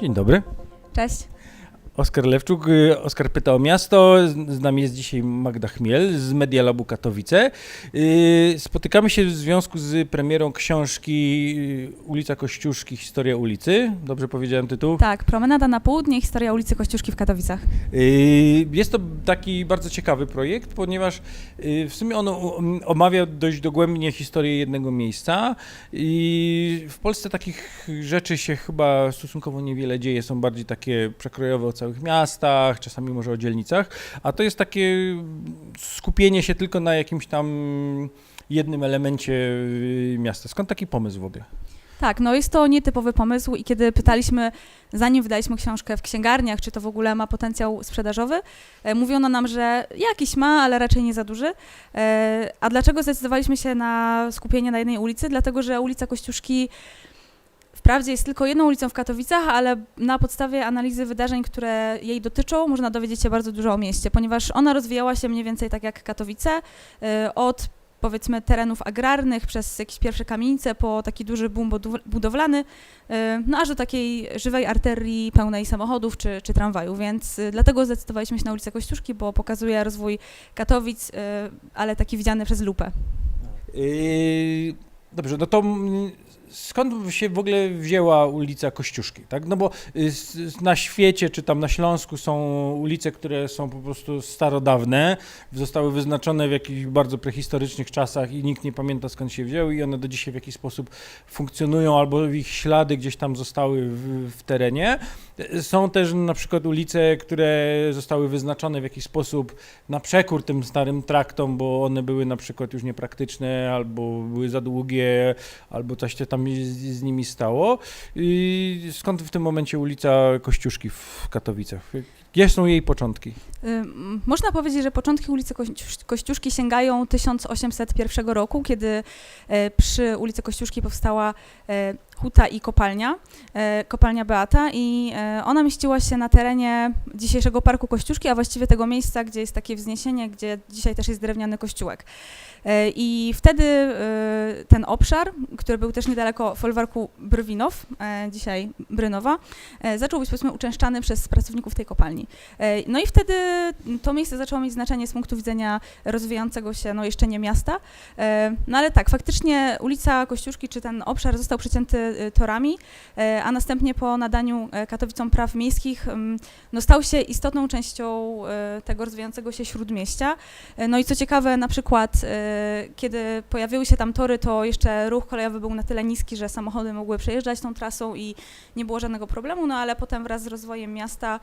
Dzień dobry. Cześć. Oskar Lewczuk. Y, Oskar pyta o miasto. Z nami jest dzisiaj Magda Chmiel z Media Labu Katowice. Y, Spotykamy się w związku z premierą książki y, Ulica Kościuszki, Historia ulicy. Dobrze powiedziałem tytuł? Tak, promenada na południe, historia ulicy Kościuszki w Katowicach. Jest to taki bardzo ciekawy projekt, ponieważ w sumie on omawia dość dogłębnie historię jednego miejsca i w Polsce takich rzeczy się chyba stosunkowo niewiele dzieje, są bardziej takie przekrojowe całych miastach, czasami może o dzielnicach, a to jest takie skupienie się tylko na jakimś tam jednym elemencie y, miasta. Skąd taki pomysł w ogóle? Tak, no jest to nietypowy pomysł i kiedy pytaliśmy, zanim wydaliśmy książkę w księgarniach, czy to w ogóle ma potencjał sprzedażowy, e, mówiono nam, że jakiś ma, ale raczej nie za duży. E, a dlaczego zdecydowaliśmy się na skupienie na jednej ulicy? Dlatego, że ulica Kościuszki wprawdzie jest tylko jedną ulicą w Katowicach, ale na podstawie analizy wydarzeń, które jej dotyczą, można dowiedzieć się bardzo dużo o mieście, ponieważ ona rozwijała się mniej więcej tak jak Katowice, e, od powiedzmy terenów agrarnych, przez jakieś pierwsze kamienice, po taki duży boom budowlany, y, no aż do takiej żywej arterii pełnej samochodów czy, czy tramwaju, więc y, dlatego zdecydowaliśmy się na ulicę Kościuszki, bo pokazuje rozwój Katowic, y, ale taki widziany przez lupę. Dobrze, no to skąd się w ogóle wzięła ulica Kościuszki, tak? No bo y, na świecie czy tam na Śląsku są ulice, które są po prostu starodawne, zostały wyznaczone w jakichś bardzo prehistorycznych czasach i nikt nie pamięta skąd się wzięły i one do dzisiaj w jakiś sposób funkcjonują albo ich ślady gdzieś tam zostały w, w terenie. Są też na przykład ulice, które zostały wyznaczone w jakiś sposób na przekór tym starym traktom, bo one były na przykład już niepraktyczne, albo były za długie, albo coś się tam z, z nimi stało. I skąd w tym momencie ulica Kościuszki w Katowicach? Gdzie są jej początki? Można powiedzieć, że początki ulicy Kościusz- Kościuszki sięgają 1801 roku, kiedy e, przy ulicy Kościuszki powstała e, huta i kopalnia, e, kopalnia Beata i e, ona mieściła się na terenie dzisiejszego Parku Kościuszki, a właściwie tego miejsca, gdzie jest takie wzniesienie, gdzie dzisiaj też jest drewniany kościółek. E, I wtedy ten obszar, który był też niedaleko folwarku Brwinow, dzisiaj Brynowa, zaczął być powiedzmy uczęszczany przez pracowników tej kopalni. No i wtedy to miejsce zaczęło mieć znaczenie z punktu widzenia rozwijającego się, no jeszcze nie miasta. No ale tak, faktycznie ulica Kościuszki, czy ten obszar został przecięty torami, e, a następnie po nadaniu e, Katowicom praw miejskich no stał się istotną częścią tego rozwijającego się śródmieścia. No i co ciekawe, na przykład kiedy pojawiły się tam tory, to jeszcze ruch kolejowy był na tyle niski, że samochody mogły przejeżdżać tą trasą i nie było żadnego problemu, no ale potem wraz z rozwojem miasta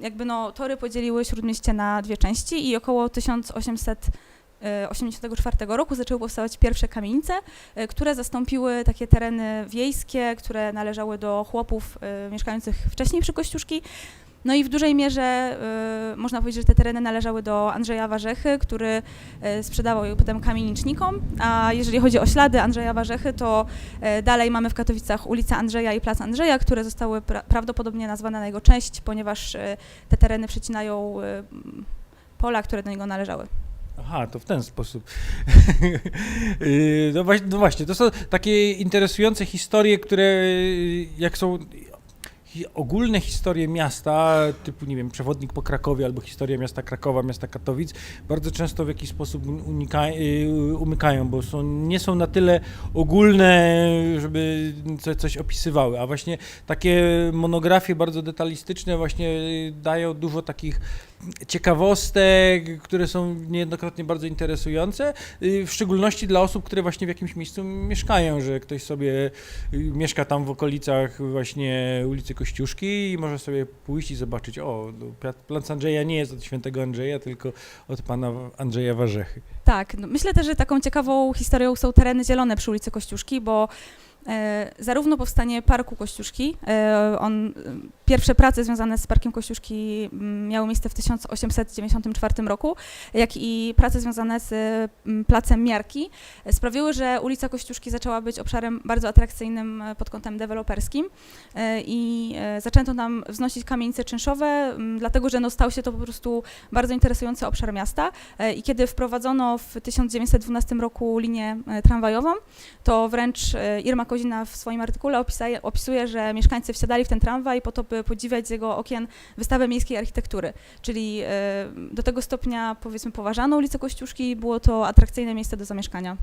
jakby no, tory podzieliły Śródmieście na dwie części i około 1884 roku zaczęły powstawać pierwsze kamienice, e, które zastąpiły takie tereny wiejskie, które należały do chłopów e, mieszkających wcześniej przy Kościuszki. No i w dużej mierze e, można powiedzieć, że te tereny należały do Andrzeja Warzechy, który e, sprzedawał je potem kamienicznikom, a jeżeli chodzi o ślady Andrzeja Warzechy, to E, Dalej mamy w Katowicach ulicę Andrzeja i Plac Andrzeja, które zostały pra prawdopodobnie nazwane na jego cześć, ponieważ e, te tereny przecinają m, pola, które do niego należały. Aha, to w ten sposób. Yy, no, właśnie, no właśnie, to są takie interesujące historie, które yy, jak są ogólne historie miasta, typu, nie wiem, przewodnik po Krakowie albo historia miasta Krakowa, miasta Katowic, bardzo często w jakiś sposób yy, umykają, bo są, nie są na tyle ogólne, żeby co, coś opisywały, a właśnie takie monografie bardzo detalistyczne właśnie dają dużo takich ciekawostek, które są niejednokrotnie bardzo interesujące, y, w szczególności dla osób, które właśnie w jakimś miejscu mieszkają, że ktoś sobie y, mieszka tam w okolicach właśnie ulicy Kościuszki i może sobie pójść i zobaczyć, o, no, pla- plac Andrzeja nie jest od świętego Andrzeja, tylko od pana Andrzeja Warzechy. Tak, no myślę też, że taką ciekawą historią są tereny zielone przy ulicy Kościuszki, bo Zarówno powstanie Parku Kościuszki, e, on, e, pierwsze prace związane z Parkiem Kościuszki mm, miały miejsce w 1894 roku, jak i prace związane z mm, Placem Miarki e, sprawiły, że ulica Kościuszki zaczęła być obszarem bardzo atrakcyjnym e, pod kątem deweloperskim e, i e, zaczęto tam wznosić kamienice czynszowe, dlatego że no, stał się to po prostu bardzo interesujący obszar miasta E, i kiedy wprowadzono w 1912 roku linię e, tramwajową, to wręcz e, Irma Kozina w swoim artykule opisuje, opisuje, że mieszkańcy wsiadali w ten tramwaj po to, by podziwiać z jego okien wystawę miejskiej architektury. Czyli e, do tego stopnia, powiedzmy, poważano ulicę Kościuszki było to atrakcyjne miejsce do zamieszkania.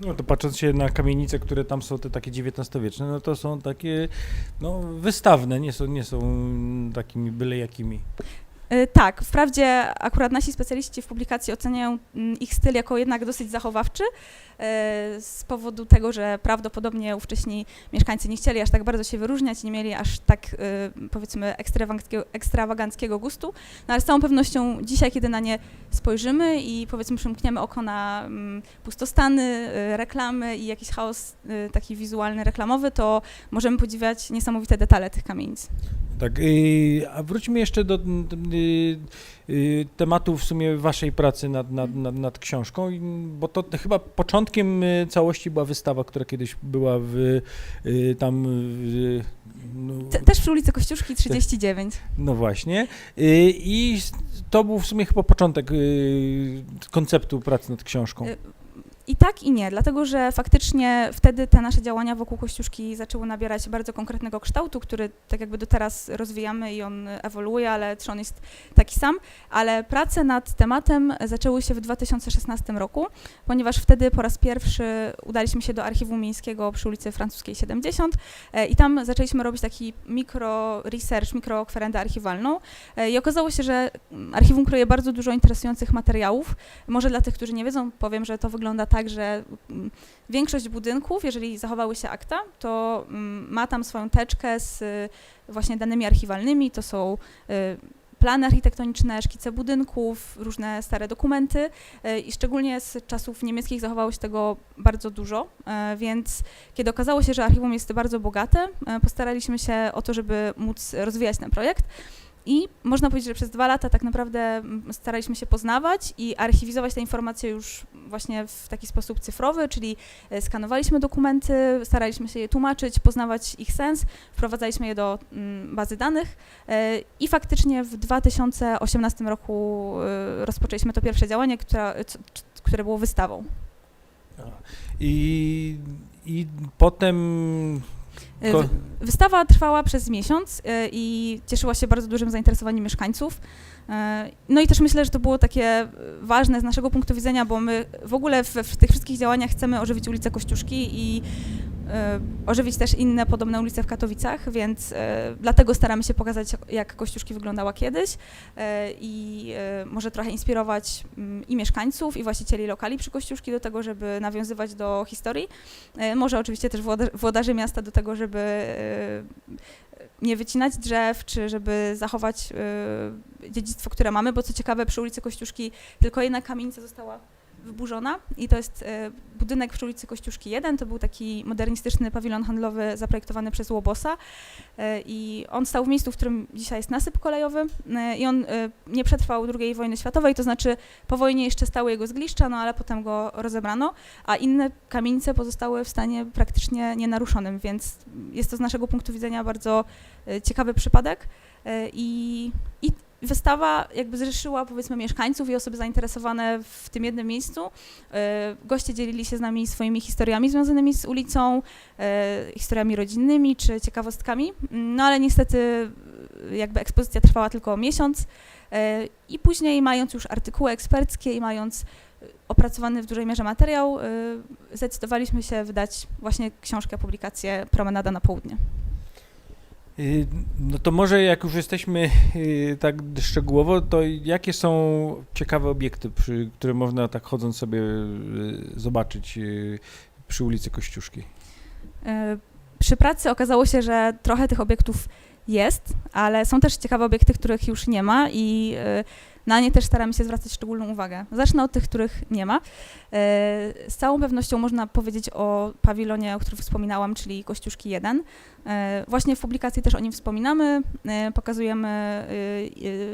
No to patrząc się na kamienice, które tam są, te takie XIX-wieczne, no to są takie no, wystawne, nie są, nie są takimi byle jakimi. E, Tak, wprawdzie akurat nasi specjaliści w publikacji oceniają mm, ich styl jako jednak dosyć zachowawczy, e, z powodu tego, że prawdopodobnie ówcześni mieszkańcy nie chcieli aż tak bardzo się wyróżniać, nie mieli aż tak, e, powiedzmy, ekstrawaganckiego, gustu, no ale z całą pewnością dzisiaj, kiedy na nie spojrzymy i powiedzmy przymkniemy oko na mm, pustostany, reklamy i jakiś chaos taki wizualny, reklamowy, to możemy podziwiać niesamowite detale tych kamienic. Tak, a wróćmy jeszcze do y, y, tematu w sumie waszej pracy nad, nad, nad, nad książką, bo to chyba początkiem y, całości była wystawa, która kiedyś była w tam y, no, Te, też przy ulicy Kościuszki 39. no właśnie i to był w sumie chyba początek konceptu pracy nad książką. I tak i nie, dlatego że faktycznie wtedy te nasze działania wokół Kościuszki zaczęły nabierać bardzo konkretnego kształtu, który tak jakby do teraz rozwijamy i on ewoluuje, ale czy on jest taki sam. Ale prace nad tematem zaczęły się w 2016 roku, ponieważ wtedy po raz pierwszy udaliśmy się do Archiwum Miejskiego przy ulicy Francuskiej 70 e, i tam zaczęliśmy robić taki mikro research, mikrokwerendę archiwalną E, i okazało się, że archiwum kryje bardzo dużo interesujących materiałów, może dla tych, którzy nie wiedzą, powiem, że to wygląda tak, że mm, większość budynków, jeżeli zachowały się akta, to mm, ma tam swoją teczkę z y, właśnie danymi archiwalnymi. To są y, plany architektoniczne, szkice budynków, różne stare dokumenty y, i szczególnie z czasów niemieckich zachowało się tego bardzo dużo, więc kiedy okazało się, że archiwum jest bardzo bogate, postaraliśmy się o to, żeby móc rozwijać ten projekt. I można powiedzieć, że przez dwa lata tak naprawdę mm, staraliśmy się poznawać i archiwizować te informacje już właśnie w taki sposób cyfrowy, czyli e, skanowaliśmy dokumenty, staraliśmy się je tłumaczyć, poznawać ich sens, wprowadzaliśmy je do mm, bazy danych e, i faktycznie w 2018 roku e, rozpoczęliśmy to pierwsze działanie, która, które było wystawą. I, I potem Ko- wy- Wystawa trwała przez miesiąc e, i cieszyła się bardzo dużym zainteresowaniem mieszkańców. E, No i też myślę, że to było takie e, ważne z naszego punktu widzenia, bo my w ogóle w, w tych wszystkich działaniach chcemy ożywić ulicę Kościuszki i ożywić też inne podobne ulice w Katowicach, więc e, dlatego staramy się pokazać, jak- Kościuszki wyglądała kiedyś e, i e, może trochę inspirować mm, i mieszkańców, i właścicieli lokali przy Kościuszki do tego, żeby nawiązywać do historii. E, Może oczywiście też włoda- włodarzy miasta do tego, żeby e, nie wycinać drzew, czy żeby zachować e, dziedzictwo, które mamy, bo co ciekawe, przy ulicy Kościuszki tylko jedna kamienica została wyburzona i to jest e, budynek przy ulicy Kościuszki 1, to był taki modernistyczny pawilon handlowy zaprojektowany przez Łobosa e, i on stał w miejscu, w którym dzisiaj jest nasyp kolejowy e, i on nie przetrwał II wojny światowej, to znaczy po wojnie jeszcze stały jego zgliszcza, no ale potem go rozebrano, a inne kamienice pozostały w stanie praktycznie nienaruszonym, więc jest to z naszego punktu widzenia bardzo ciekawy przypadek i, i wystawa jakby zrzeszyła powiedzmy mieszkańców i osoby zainteresowane w tym jednym miejscu. E, Goście dzielili się z nami swoimi historiami związanymi z ulicą, e, historiami rodzinnymi czy ciekawostkami, no ale niestety e, jakby ekspozycja trwała tylko miesiąc i później mając już artykuły eksperckie i mając opracowany w dużej mierze materiał, zdecydowaliśmy się wydać właśnie książkę, publikację Promenada na południe. Y, No to może jak już jesteśmy y, tak szczegółowo, to jakie są ciekawe obiekty, przy, które można tak chodząc sobie y, zobaczyć przy ulicy Kościuszki? E, przy pracy okazało się, że trochę tych obiektów jest, ale są też ciekawe obiekty, których już nie ma i na nie też staramy się zwracać szczególną uwagę. Zacznę od tych, których nie ma. E, Z całą pewnością można powiedzieć o pawilonie, o którym wspominałam, czyli Kościuszki 1. E, Właśnie w publikacji też o nim wspominamy, e, pokazujemy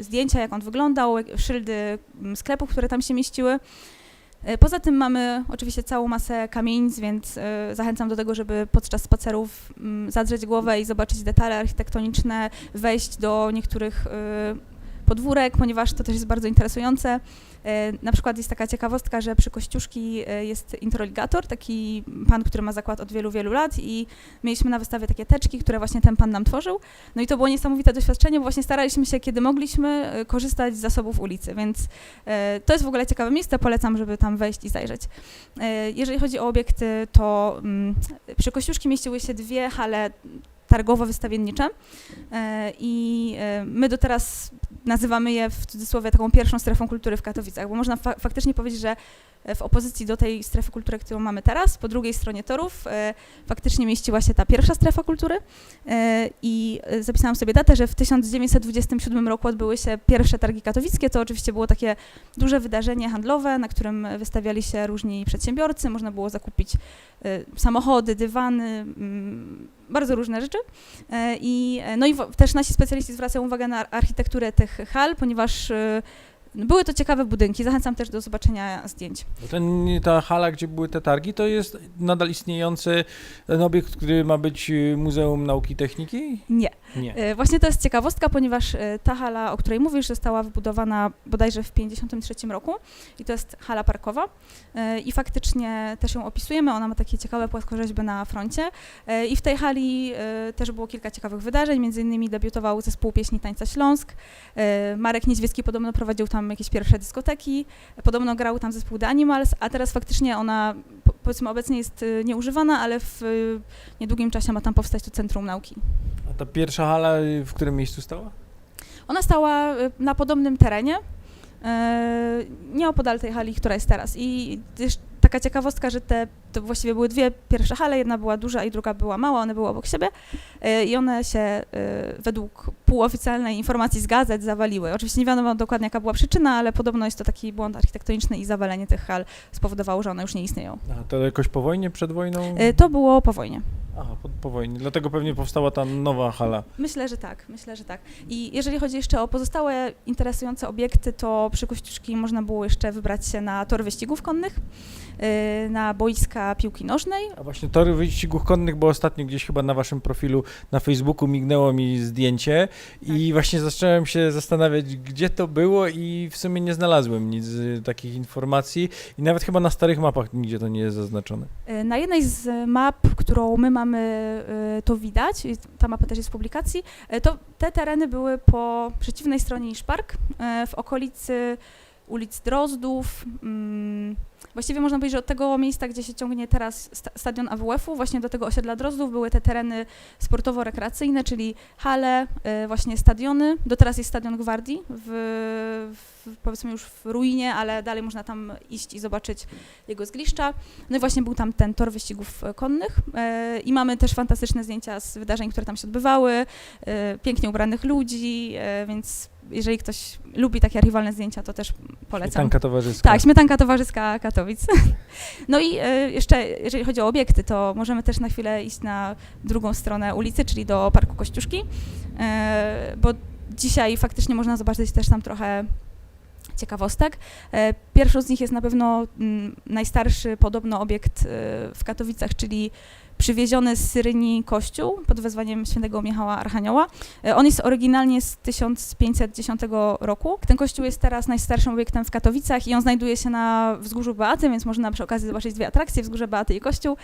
zdjęcia, jak on wyglądał, szyldy sklepów, które tam się mieściły. Poza tym mamy oczywiście całą masę kamienic, więc zachęcam do tego, żeby podczas spacerów zadrzeć głowę i zobaczyć detale architektoniczne, wejść do niektórych podwórek, ponieważ to też jest bardzo interesujące. E, Na przykład jest taka ciekawostka, że przy Kościuszki e, jest introligator, taki pan, który ma zakład od wielu, wielu lat i mieliśmy na wystawie takie teczki, które właśnie ten pan nam tworzył. No i to było niesamowite doświadczenie, bo właśnie staraliśmy się, kiedy mogliśmy, e, korzystać z zasobów ulicy, więc to jest w ogóle ciekawe miejsce, polecam, żeby tam wejść i zajrzeć. Jeżeli chodzi o obiekty, to mm, przy Kościuszki mieściły się dwie hale targowo-wystawiennicze i my do teraz nazywamy je w cudzysłowie taką pierwszą strefą kultury w Katowicach, bo można fa- faktycznie powiedzieć, że w opozycji do tej strefy kultury, którą mamy teraz, po drugiej stronie torów, e, faktycznie mieściła się ta pierwsza strefa kultury e, i e, zapisałam sobie datę, że w 1927 roku odbyły się pierwsze targi katowickie. To oczywiście było takie duże wydarzenie handlowe, na którym wystawiali się różni przedsiębiorcy, można było zakupić samochody, dywany, mm, bardzo różne rzeczy. I, no i też nasi specjaliści zwracają uwagę na architekturę tych hal, ponieważ były to ciekawe budynki. Zachęcam też do zobaczenia zdjęć. Ten, ta hala, gdzie były te targi, to jest nadal istniejący ten obiekt, który ma być y, Muzeum Nauki i Techniki? Nie. Nie. E, Właśnie to jest ciekawostka, ponieważ e, ta hala, o której mówisz, została wybudowana bodajże w 1953 roku i to jest hala parkowa E, i faktycznie też ją opisujemy. Ona ma takie ciekawe płaskorzeźby na froncie i w tej hali też było kilka ciekawych wydarzeń, między innymi debiutował zespół pieśni Tańca Śląsk, Marek Niedźwiecki podobno prowadził tam jakieś pierwsze dyskoteki, podobno grał tam zespół The Animals, a teraz faktycznie ona po- powiedzmy obecnie jest nieużywana, ale w niedługim czasie ma tam powstać to Centrum Nauki. A ta pierwsza hala y, w którym miejscu stała? Ona stała y, na podobnym terenie, e, nieopodal tej hali, która jest teraz. I też taka ciekawostka, że te to właściwie były dwie pierwsze hale, jedna była duża i druga była mała, one były obok siebie e, i one się według półoficjalnej informacji z gazet zawaliły. Oczywiście nie wiadomo dokładnie jaka była przyczyna, ale podobno jest to taki błąd architektoniczny i zawalenie tych hal spowodowało, że one już nie istnieją. A to jakoś po wojnie, przed wojną? To było po wojnie. Aha, po, po wojnie. Dlatego pewnie powstała ta nowa hala. Myślę, że tak, myślę, że tak. I jeżeli chodzi jeszcze o pozostałe interesujące obiekty, to przy Kościuszki można było jeszcze wybrać się na tory wyścigów konnych, na boiska piłki nożnej. A właśnie tory wyścigów konnych, bo ostatnio gdzieś chyba na waszym profilu na Facebooku mignęło mi zdjęcie i właśnie zacząłem się zastanawiać, gdzie to było i w sumie nie znalazłem nic y, takich informacji i nawet chyba na starych mapach nigdzie to nie jest zaznaczone. Yy, Na jednej z map, którą my mamy, yy, to widać, ta mapa też jest w publikacji, to te tereny były po przeciwnej stronie niż park, w okolicy ulic Drozdów. Właściwie można powiedzieć, że od tego miejsca, gdzie się ciągnie teraz sta- stadion AWF-u, właśnie do tego osiedla Drozdów były te tereny sportowo-rekreacyjne, czyli hale, y, właśnie stadiony. Do teraz jest stadion Gwardii, w, w, powiedzmy już w ruinie, ale dalej można tam iść i zobaczyć jego zgliszcza. No i właśnie był tam ten tor wyścigów e, konnych y, i mamy też fantastyczne zdjęcia z wydarzeń, które tam się odbywały, y, pięknie ubranych ludzi, więc jeżeli ktoś lubi takie archiwalne zdjęcia, to też polecam. Śmietanka towarzyska. Tak, śmietanka towarzyska Katowic. No i e, jeszcze, jeżeli chodzi o obiekty, to możemy też na chwilę iść na drugą stronę ulicy, czyli do Parku Kościuszki, e, bo dzisiaj faktycznie można zobaczyć też tam trochę ciekawostek. E, Pierwszą z nich jest na pewno mm, najstarszy podobno obiekt e, w Katowicach, czyli przywieziony z Syryni kościół pod wezwaniem świętego Michała Archanioła. E, On jest oryginalnie z 1510 roku. Ten kościół jest teraz najstarszym obiektem w Katowicach i on znajduje się na wzgórzu Beaty, więc można przy okazji zobaczyć dwie atrakcje, wzgórze Beaty i kościół.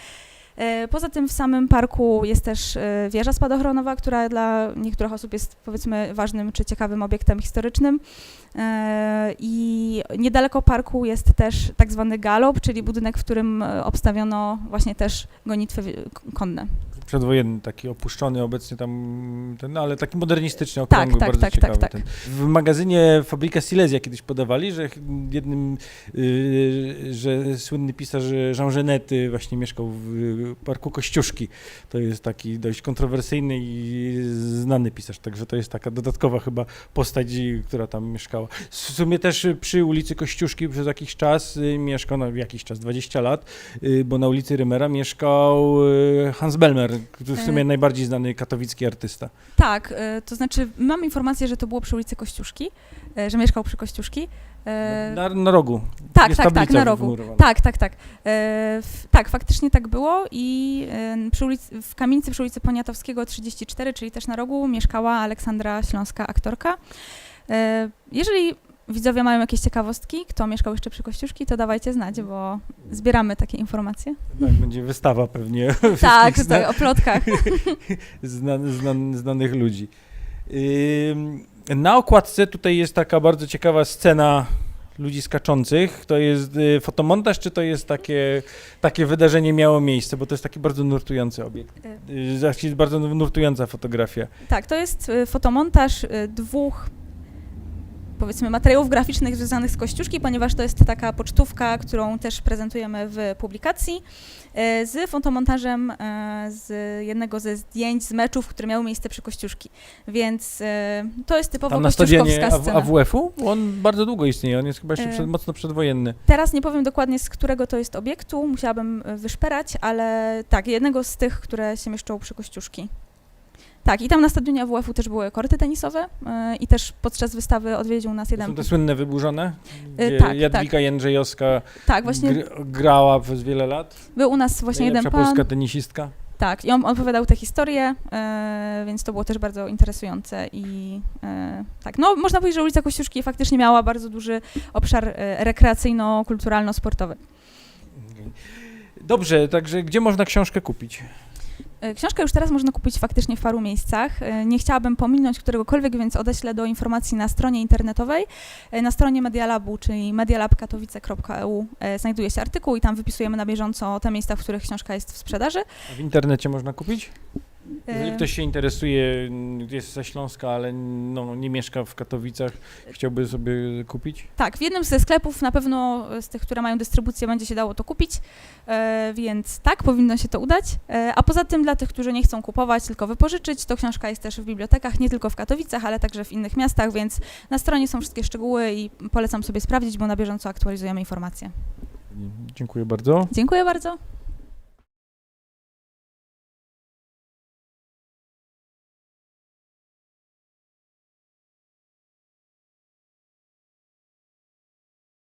E, Poza tym w samym parku jest też e, wieża spadochronowa, która dla niektórych osób jest powiedzmy ważnym czy ciekawym obiektem historycznym. E, I niedaleko parku jest też tak zwany galop, czyli budynek, w którym obstawiono właśnie też gonitwy konne. Przedwojenny, taki opuszczony obecnie tam, ten, ale taki modernistyczny, Tak, okrągły, tak, bardzo tak, ciekawy. tak, ten. W magazynie Fabryka Silesia kiedyś podawali, że jednym, y, że słynny pisarz Jean Genety właśnie mieszkał w Parku Kościuszki. To jest taki dość kontrowersyjny i znany pisarz, także to jest taka dodatkowa chyba postać, która tam mieszkała. W sumie też przy ulicy Kościuszki przez jakiś czas y, mieszkał, no jakiś czas, 20 lat, y, bo na ulicy Rymera mieszkał y, Hans Belmer, w sumie E. najbardziej znany katowicki artysta. Tak, e, to znaczy mam informację, że to było przy ulicy Kościuszki, e, że mieszkał przy Kościuszki. Na, na rogu. tak, Jest tak, tak, na rogu. wmurowana. Tak, tak, tak. Tak, faktycznie tak było i przy ulicy, w kamienicy przy ulicy Poniatowskiego 34, czyli też na rogu, mieszkała Aleksandra Śląska, aktorka. Jeżeli widzowie mają jakieś ciekawostki, kto mieszkał jeszcze przy Kościuszki, to dawajcie znać, bo zbieramy takie informacje. Tak, będzie wystawa pewnie tak, zna, tak, o plotkach. zna, zna, znanych ludzi. Na okładce tutaj jest taka bardzo ciekawa scena ludzi skaczących. To jest y, fotomontaż, czy to jest takie, takie wydarzenie miało miejsce? Bo to jest taki bardzo nurtujący obiekt. Y, Jest bardzo nurtująca fotografia. Tak, to jest y, fotomontaż y, dwóch powiedzmy materiałów graficznych związanych z Kościuszki, ponieważ to jest taka pocztówka, którą też prezentujemy w publikacji, y, z fotomontażem y, z jednego ze zdjęć z meczów, które miały miejsce przy Kościuszki. Więc y, to jest typowo Tam na stadionie. AWF-u on bardzo długo istnieje. On jest chyba jeszcze E. przed, mocno przedwojenny. Teraz nie powiem dokładnie z którego to jest obiektu, musiałabym wyszperać, ale tak, jednego z tych, które się mieszczą przy Kościuszki. Tak, i tam na stadionie AWF-u też były korty tenisowe y, i też podczas wystawy odwiedził nas To jeden... są te słynne wyburzone, gdzie tak, Jadwiga Jędrzejowska Tak, właśnie gr- grała przez wiele lat. był u nas właśnie jeden pan. polska tenisistka. Tak, i on opowiadał tę historię, e, więc to było też bardzo interesujące i e, tak, no można powiedzieć, że ulica Kościuszki faktycznie miała bardzo duży obszar e, rekreacyjno-kulturalno-sportowy. Dobrze, także gdzie można książkę kupić? E, Książkę już teraz można kupić faktycznie w paru miejscach. E, Nie chciałabym pominąć któregokolwiek, więc odeślę do informacji na stronie internetowej. E, Na stronie Medialabu, czyli medialabkatowice.eu znajduje się artykuł i tam wypisujemy na bieżąco te miejsca, w których książka jest w sprzedaży. A W internecie można kupić? Jeżeli E, ktoś się interesuje, m, jest ze Śląska, ale no, nie mieszka w Katowicach, chciałby sobie kupić? Tak, w jednym ze sklepów na pewno z tych, które mają dystrybucję, będzie się dało to kupić, e, więc tak, powinno się to udać. E, a poza tym dla tych, którzy nie chcą kupować, tylko wypożyczyć, to książka jest też w bibliotekach, nie tylko w Katowicach, ale także w innych miastach, więc na stronie są wszystkie szczegóły i polecam sobie sprawdzić, bo na bieżąco aktualizujemy informacje. Dziękuję bardzo. Dziękuję bardzo.